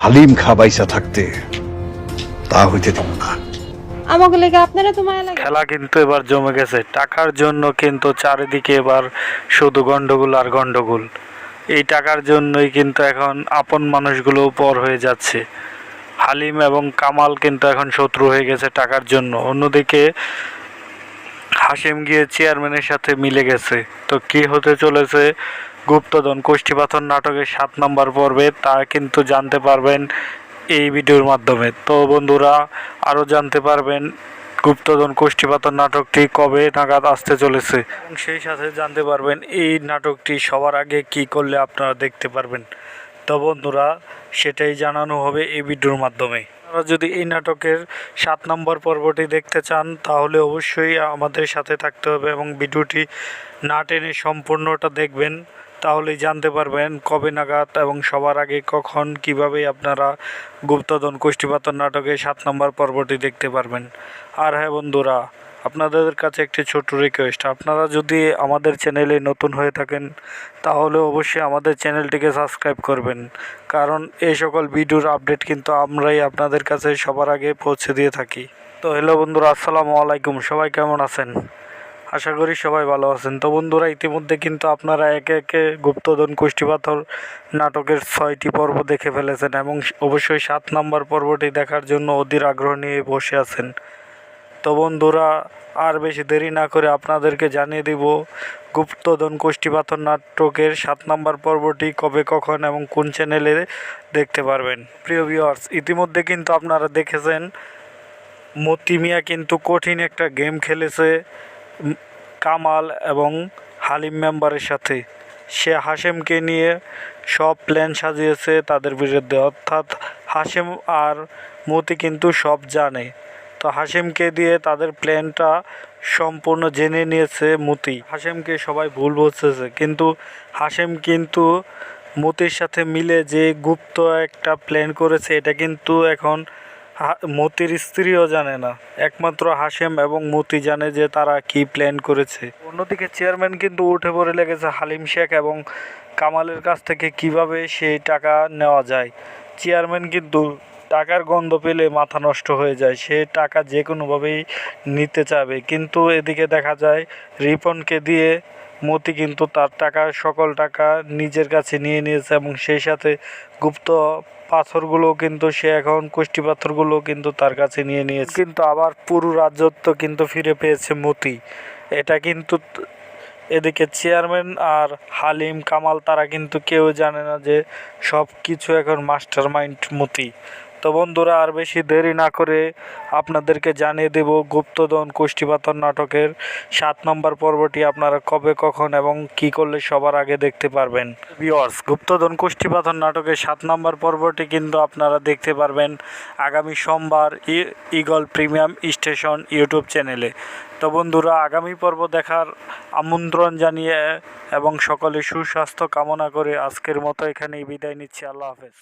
হালিম খা বাইসা থাকতে। তা হইতে দিব না। আমাকে লেগে আপনারা তো মায়া লাগে। খেলা কিন্তু এবার জমে গেছে। টাকার জন্য কিন্তু চারিদিকে এবার শুধু গন্ডগোল আর গন্ডগোল এই টাকার জন্যই কিন্তু এখন আপন মানুষগুলো পর হয়ে যাচ্ছে। হালিম এবং কামাল কিন্তু এখন শত্রু হয়ে গেছে টাকার জন্য। অন্যদিকে হাসিম গিয়ে চেয়ারম্যানের সাথে মিলে গেছে। তো কি হতে চলেছে? গুপ্তধন কোষ্ঠীপাথর নাটকের সাত নম্বর পর্বে তা কিন্তু জানতে পারবেন এই ভিডিওর মাধ্যমে। তো বন্ধুরা, আরও জানতে পারবেন গুপ্তধন কোষ্ঠীপাথর নাটকটি কবে নাগাদ আসতে চলেছে। সেই সাথে জানতে পারবেন এই নাটকটি সবার আগে কি করলে আপনারা দেখতে পারবেন। তো বন্ধুরা, সেটাই জানানো হবে এই ভিডিওর মাধ্যমে। যদি এই নাটকের সাত নম্বর পর্বটি দেখতে চান, তাহলে অবশ্যই আমাদের সাথে থাকতে হবে এবং ভিডিওটি না টেনে সম্পূর্ণটা দেখবেন। তাহলেই জানতে পারবেন কবে নাগাদ এবং সবার আগে কখন কীভাবে আপনারা গুপ্তধন কোষ্ঠীপাতন নাটকে সাত নম্বর পর্বটি দেখতে পারবেন। আর হ্যাঁ বন্ধুরা, আপনাদের কাছে একটি ছোট্ট রিকোয়েস্ট আপনারা যদি আমাদের চ্যানেলে নতুন হয়ে থাকেন, তাহলে অবশ্যই আমাদের চ্যানেলটিকে সাবস্ক্রাইব করবেন। কারণ এই সকল ভিডিওর আপডেট কিন্তু আমরাই আপনাদের কাছে সবার আগে পৌঁছে দিয়ে থাকি। তো হ্যালো বন্ধুরা, আসসালামু আলাইকুম। সবাই কেমন আছেন? আশা করি সবাই ভালো আছেন। তো বন্ধুরা, ইতিমধ্যে কিন্তু আপনারা একে একে গুপ্তধন কুষ্টিপাথর নাটকের ছয়টি পর্ব দেখে ফেলেছেন এবং অবশ্যই সাত নম্বর পর্বটি দেখার জন্য অধীর আগ্রহ নিয়ে বসে আছেন। তো বন্ধুরা, আর বেশি দেরি না করে আপনাদেরকে জানিয়ে দিব, গুপ্তধন কোষ্ঠীপাথর নাটকের সাত নম্বর পর্বটি কবে, কখন এবং কোন চ্যানেলে দেখতে পারবেন। প্রিয় ভিউয়ার্স ইতিমধ্যে কিন্তু আপনারা দেখেছেন, মতি মিয়া কিন্তু কঠিন একটা গেম খেলেছে। কামাল এবং হালিম মেম্বারের সাথে। সে হাশেমকে নিয়ে সব প্ল্যান সাজিয়েছে তাদের বিরুদ্ধে। অর্থাৎ হাশেম আর মতি কিন্তু সব জানে। তো হাশেমকে দিয়ে তাদের প্ল্যানটা সম্পূর্ণ জেনে নিয়েছে মতি। হাশেমকে সবাই ভুল বুঝতেছে। কিন্তু হাশেম কিন্তু মতির সাথে মিলে যে গুপ্ত একটা প্ল্যান করেছে, এটা কিন্তু এখন মতির স্ত্রীও জানে না। একমাত্র হাশেম এবং মতি জানে যে তারা কি প্ল্যান করেছে। অন্যদিকে চেয়ারম্যান কিন্তু উঠে পড়ে লেগেছে হালিম শেখ এবং কামালের কাছ থেকে কীভাবে সেই টাকা নেওয়া যায়। চেয়ারম্যান কিন্তু টাকার গন্ধ পেলে মাথা নষ্ট হয়ে যায়। সে টাকা যে কোনোভাবেই নিতে চাবে। কিন্তু এদিকে দেখা যায়, রিপনকে দিয়ে মতি কিন্তু তার টাকা, সকল টাকা নিজের কাছে নিয়ে নিয়েছে এবং সেই সাথে গুপ্ত পাথরগুলো কিন্তু সে এখন কুষ্টি পাথরগুলো কিন্তু তার কাছে নিয়ে নিয়েছে। কিন্তু আবার পুরো রাজত্ব কিন্তু ফিরে পেয়েছে মতি। এটা কিন্তু এদিকে চেয়ারম্যান আর হালিম কামাল, তারা কিন্তু কেউ জানে না যে সব কিছু এখন মাস্টার মাইন্ড মতি। তো বন্ধুরা, আর বেশি দেরি না করে আপনাদেরকে জানিয়ে দেব গুপ্তধন কুষ্টিপাতন নাটকের সাত নম্বর পর্বটি আপনারা কবে, কখন এবং কি করলে সবার আগে দেখতে পারবেন। ভিওর্স গুপ্তধন কুষ্টিপাতন নাটকের সাত নম্বর পর্বটি কিন্তু আপনারা দেখতে পারবেন আগামী সোমবার ইগল প্রিমিয়াম স্টেশন ইউটিউব চ্যানেলে। তো বন্ধুরা, আগামী পর্ব দেখার আমন্ত্রণ জানিয়ে এবং সকলে সুস্বাস্থ্য কামনা করে আজকের মতো এখানেই বিদায় নিচ্ছি। আল্লাহ হাফেজ।